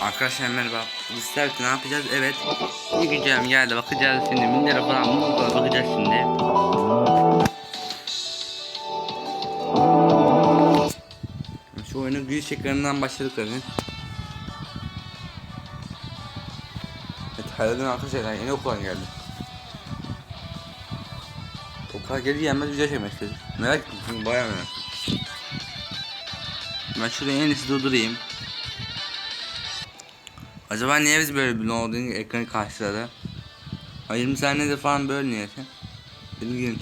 Arkadaşlar merhaba. Biz ne yapacağız? Evet. Bir güncelleme geldi. Bakacağız şimdi. Minlere falan mı? Bakacağız şimdi. Şu oyunun giriş ekranından başladık tabii. Evet, hayalden arkadaşlar yeni okuldan geldi. Okula gelir gelmez video çekmek istedim. Merak ettim bayağı merak ettim. Ben şuraya en iyisi durdurayım. Acaba niye biz böyle bir loading ekranı karşıladı? Ha 20 saniyede falan böyle niyeti. İlginç.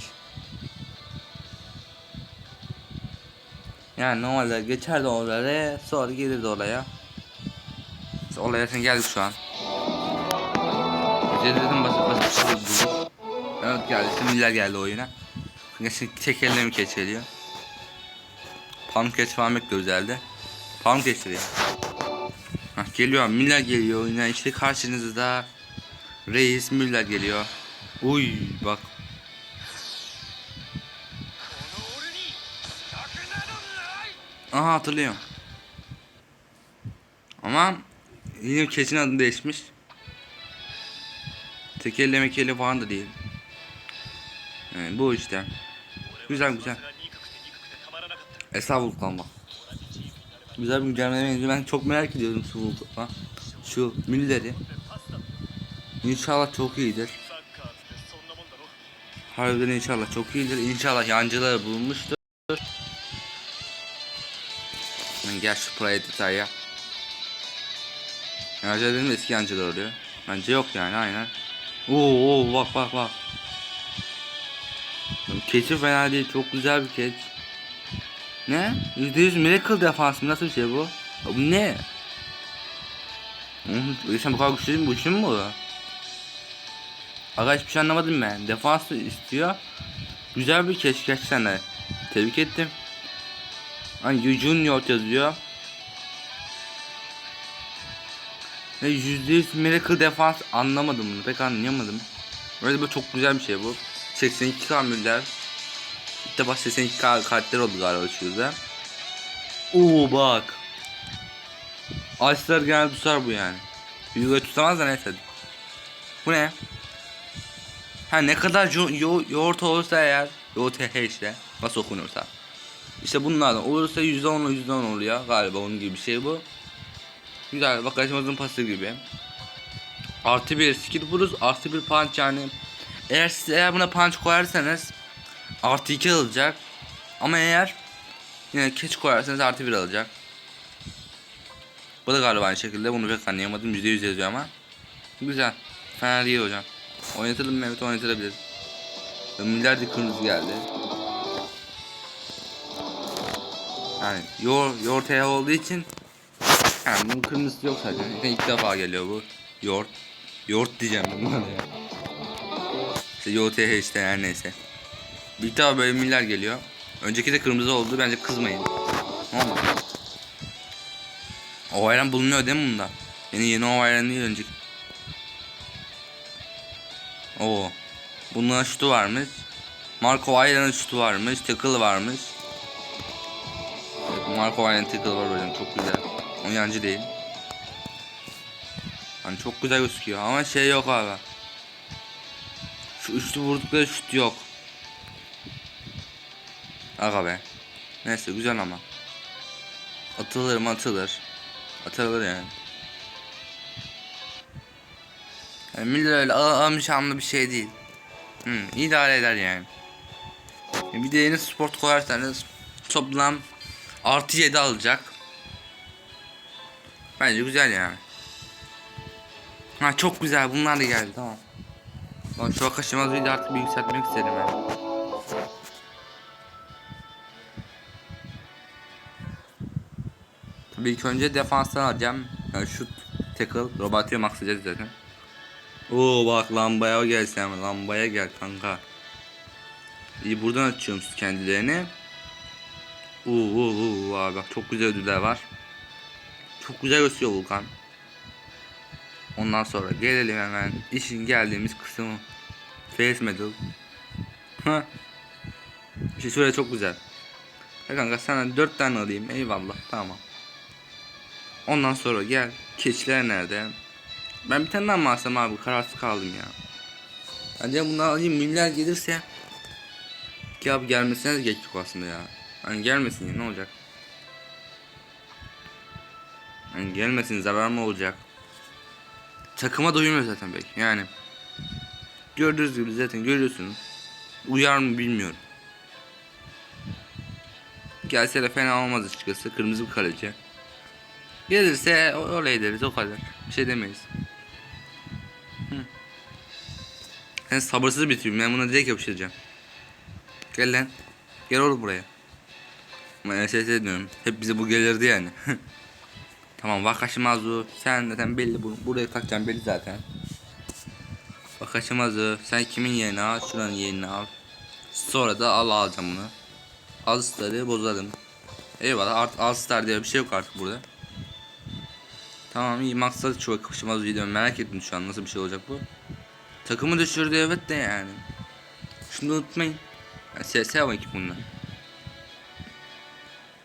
Yani normalde geçerdi oraya sonra gelirdi oraya. Biz olaya geldik şu an. Gece dedim basit basit bir şey bulduk. Evet geldi similler geldi oyuna. Şimdi tek elle mi geçiriyor? Palm catch falan bekliyoruz herhalde. Palm geçiriyor. Hah, geliyor Müller geliyor oyuna işte karşınızda Reis Müller geliyor. Uy bak. Aha hatırlıyorum. Ama yine kesin adı değişmiş. Tekerle mekelle falan da değil. Yani bu işte. Güzel güzel. Vulkan bak. Güzel bir güncelleme benziyor. Ben çok merak ediyorum şu Vulkan'a. Şu Müller'i. İnşallah çok iyidir. Harbiden inşallah çok iyidir. İnşallah yancıları bulunmuştur. Yani gel şu Pride detaya. Yancılar benim eski yancılar oluyor. Bence yok yani aynen. Oo, bak bak bak. Keçi fena değil. Çok güzel bir keç. Ne? %100 miracle defans mı? Nasıl bir şey bu? Ya Bu ne? Sen bu kadar güçlü değil mi? Bu güçlü mü bu? Aga hiçbir şey anlamadım ben. Defans istiyor. Güzel bir keş gerçekten de. Tebrik ettim. Hani Junior yazıyor. Ve %100 miracle defans anlamadım bunu. Pek anlayamadım. Böyle böyle çok güzel bir şey bu. 82 kamiller. İlk defa 82 ka karakter oldu galiba şurada. Oo bak. Açlar genelde tutar bu yani. Videoyu tutamaz da neyse. Bu ne? Ha ne kadar yo yo yoğurt olursa eğer yoğurt işte nasıl okunursa. İşte bunlardan olursa %10 %10 oluyor galiba onun gibi bir şey bu. Güzel bak kaçmazın pası gibi. Artı bir skill vuruz artı bir punch yani. Eğer siz eğer buna punch koyarsanız artı 2 alacak. Ama eğer yine catch koyarsanız artı 1 alacak. Bu da galiba aynı şekilde bunu pek anlayamadım %100 yazıyor ama. Güzel. Fena değil hocam. Oynatalım mı? Evet oynatılabilir. Milyarca kırmızı geldi. Yani yoğurt, yoğurt yağı olduğu için yani bunun kırmızısı yok zaten. Zaten ilk defa geliyor bu. Yoğurt. Yoğurt diyeceğim ben buna da ya. İşte yoğurt yağı işte her neyse. Bir defa böyle miller geliyor. Önceki de kırmızı oldu. Bence kızmayın. Olmaz. O ayran bulunuyor değil mi bunda? Yeni yeni o ayran değil önceki. Oo. Bunun şutu varmış. Marco Ayran'ın şutu varmış. Tickle varmış. Evet, Marco Ayran'ın tickle var hocam. Çok güzel. O yancı değil. Hani çok güzel gözüküyor ama şey yok abi. Şu üçlü vurdukları şut yok. Aga be. Neyse güzel ama. Atılır mı atılır. Atılır yani. Yani millet öyle almış bir şey değil. Hı, idare eder yani. E bir de yeni sport koyarsanız toplam artı 7 alacak. Bence güzel yani. Ha çok güzel bunlar da geldi tamam. Lan şu kaşımaz video artık bir yükseltmek istedim yani. Tabii ilk önce defanstan alacağım. Yani şut, tackle, robotio maxlayacağız zaten. Oo bak lambaya gel sen lambaya gel kanka. İyi buradan açıyorum kendilerini. Oo, oo, oo, oo, bak çok güzel ödüller var. Çok güzel gösteriyor Vulkan. Ondan sonra gelelim hemen işin geldiğimiz kısmı. Face medal. İşte şöyle çok güzel. Ya kanka sana 4 tane alayım eyvallah tamam. Ondan sonra gel. Keçiler nerede? Ben bir tane daha mı alsam abi kararsız kaldım ya. Bence bundan alayım miller gelirse ki abi gelmesine de gerek aslında ya. Hani gelmesin ya ne olacak? Hani gelmesin zarar mı olacak? Takıma da uymuyor zaten belki yani. Gördüğünüz gibi zaten görüyorsunuz. Uyar mı bilmiyorum. Gelse de fena olmaz açıkçası. Kırmızı bir kaleci. Gelirse olay deriz o kadar. Bir şey demeyiz. Hı. Ben sabırsız bitiriyorum. Ben buna direkt yapıştıracağım. Gel lan. Gel oğlum buraya. Ben SS diyorum. Hep bize bu gelirdi yani. tamam Vakaşimazu. Sen zaten belli. Bunu, buraya takacağım belli zaten. Vakaşimazu. Sen kimin yerini al? Şuranın yerini al. Sonra da al alacağım bunu. Al starı bozalım. Eyvallah art al star diye bir şey yok artık burada. Tamam iyi maksat çok kapışmaz video merak ettim şu an nasıl bir şey olacak bu. Takımı düşürdü evet de yani. Şunu unutmayın. Yani SS var ekip bunlar.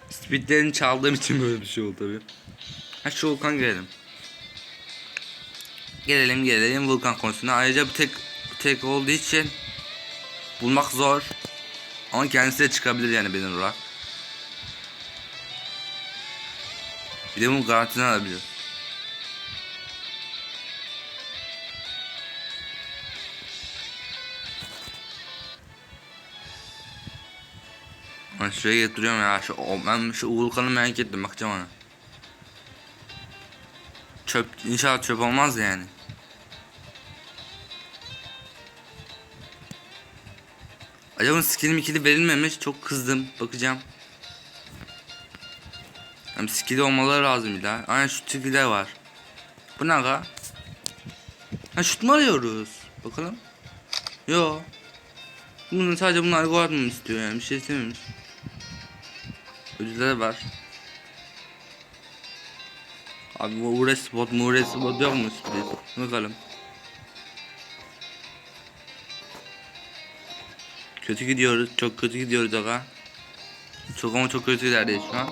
Speedlerini çaldığım için böyle bir şey oldu tabii. Ha şu Volkan gelelim. Gelelim gelelim Volkan konusuna. Ayrıca bir tek bir tek olduğu için bulmak zor. Ama kendisi de çıkabilir yani benim olarak. Bir de bunu garantiden alabiliyor. Şuraya getiriyorum ya. Şu, o- ben şu Uğurkan'ı merak ettim. Bakacağım ona. Çöp, inşallah çöp olmaz yani. Acaba skillim ikili verilmemiş. Çok kızdım. Bakacağım. Hem skilli olmaları lazım bir daha. Aynen şu skiller var. Bu ne aga? Ha şut mu arıyoruz? Bakalım. Yo. Bunun sadece bunlar gol atmamı istiyor yani. Bir şey istememiş. Ödüller var. Abi bu uğraş spot mu uğraş spot yok mu sürpriz? Bakalım. Kötü gidiyoruz. Çok kötü gidiyoruz aga. Çok ama çok kötü ilerdeyiz şu an.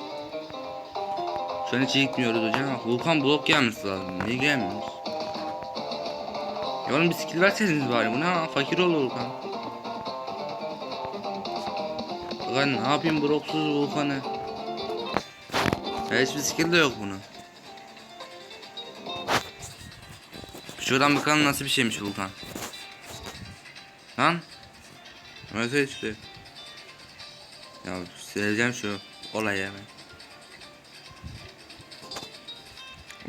Şu an hiç gitmiyoruz hocam. Volkan blok gelmesi lazım. Niye gelmiyoruz? Ya oğlum bir skill verseniz bari. Bu ne ha? Fakir olur Volkan. Lan ne yapayım bloksuz Volkan'ı? Ya hiçbir skill de yok bunun. Şuradan bakalım nasıl bir şeymiş Volkan. Lan. Evet işte. Ya sileceğim şu olayı hemen.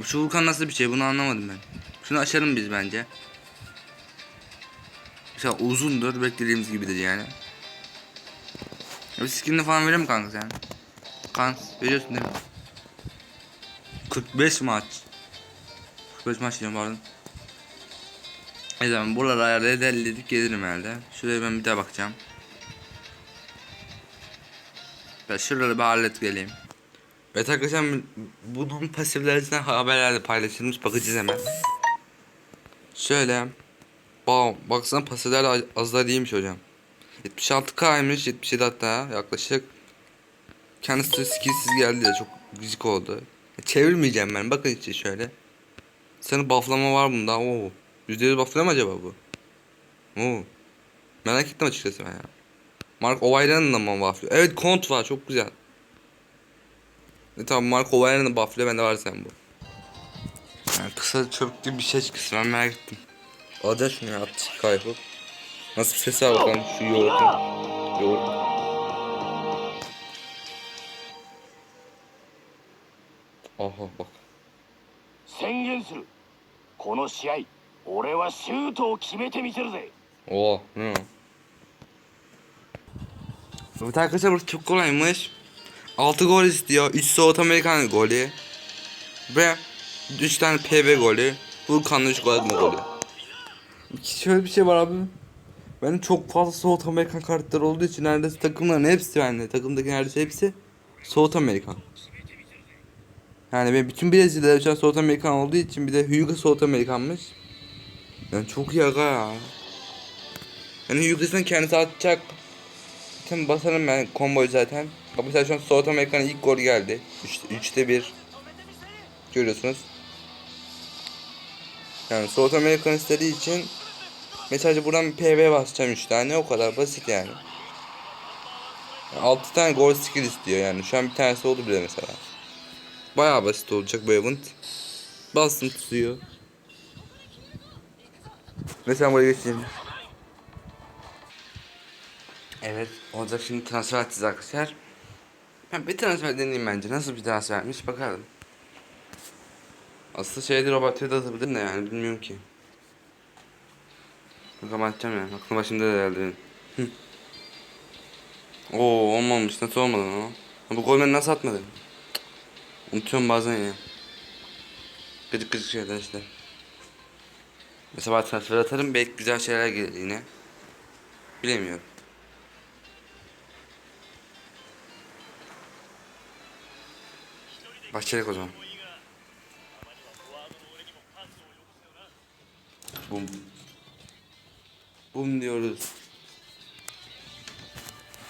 Şu Vulkan nasıl bir şey bunu anlamadım ben. Şunu açalım biz bence. Mesela uzundur beklediğimiz gibidir yani. Ya bir skinini falan veriyor mu kanka sen? Kan veriyorsun değil mi? 45 maç. 45 maç diyorum pardon. Ne zaman buraları ayarlayıp derledik gelirim herhalde. Şuraya ben bir daha bakacağım. Ben şuraları bir hallet geleyim. Evet arkadaşlar bunun pasiflerinden haberlerde paylaşılmış bakacağız hemen. Şöyle. Bam, baksana pasifler az- değilmiş hocam. 76k'ymış 77 hatta yaklaşık. Kendisi skillsiz geldi de çok gıcık oldu. Çevirmeyeceğim ben bakın işte şöyle. Senin bufflama var bunda oo. %100 bufflıyor mu acaba bu? Oo. Merak ettim açıkçası ben ya. Mark O'Reilly'nin de mı bufflıyor? Evet kont var çok güzel. E tamam Mark O'Reilly'nin bufflıyor bende var sen bu. Yani kısa çöp gibi bir şey çıksın ben merak ettim. Alacağız şunu ya 62 kayıp. Nasıl bir ses var bakalım şu yoğurtun. Yoğurt. Aha bak. 宣言するこの試合俺はシュートを決めてみせるぜ Oo, ne o? Evet arkadaşlar burası çok kolaymış. 6 gol istiyor. 3 South Amerikan golü. Ve 3 tane PB golü. Vulkan'la 3 gol atma golü. Şöyle bir şey var abi. Ben çok fazla South Amerikan kartları olduğu için neredeyse takımların hepsi bende. Takımdaki neredeyse hepsi South Amerikan. Yani ben bütün Brezilya'da şu an South Amerikan olduğu için bir de Hugo South Amerikanmış. Yani çok iyi aga ya. Yani Hugo'sunu kendisi atacak. Zaten basarım ben komboyu zaten. Bak mesela şu an South Amerika'nın ilk gol geldi. 3'te 1. Görüyorsunuz. Yani South American istediği için mesela buradan bir PV basacağım 3 tane o kadar basit yani. 6 tane gol skill istiyor yani. Şu an bir tanesi oldu bile mesela. Bayağı basit olacak bu event. Bastım tutuyor. Mesela buraya geçeyim. Evet, olacak şimdi transfer edeceğiz arkadaşlar. Ben bir transfer deneyeyim bence. Nasıl bir transfermiş bakalım. Aslında şeyde Roberto'yu da atabilirim de yani bilmiyorum ki. Bakalım atacağım ya. Aklım başımda da herhalde. Oo olmamış. Nasıl olmadı o? Bu golleri nasıl atmadı? Unutuyorum bazen ya. Gıcık gıcık şeyler işte. Mesela transfer atarım belki güzel şeyler gelir yine. Bilemiyorum. Başlayalım o zaman. Bum. Bum diyoruz.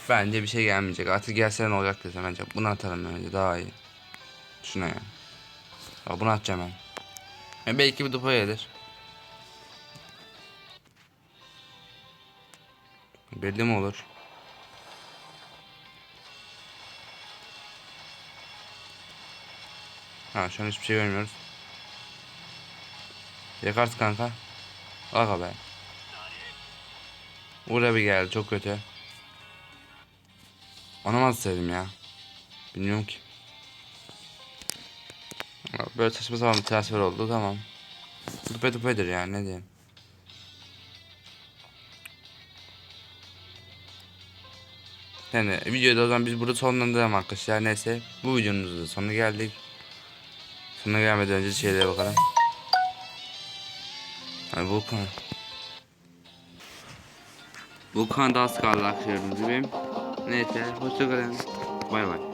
Bence bir şey gelmeyecek. Artık gelse ne olacak desem bence. Bunu atalım bence daha iyi. Şuna ya. Ya bunu atacağım ben. Ya belki bir dupa gelir. Belli mi olur? Ha şu an hiçbir şey görmüyoruz. Yakarsın kanka. Aga be. Buraya bir geldi çok kötü. Anamaz sevdim ya. Bilmiyorum ki. Böyle saçma sapan bir transfer oldu tamam. Dupe dupedir yani ne diyeyim. Yani videoda o zaman biz burada sonlandıralım arkadaşlar. Neyse bu videomuzun da sonuna geldik. Sonuna gelmeden önce şeylere bakalım. Ay Volkan. Volkan da az kaldı arkadaşlar benim. Neyse hoşçakalın. Bay bay.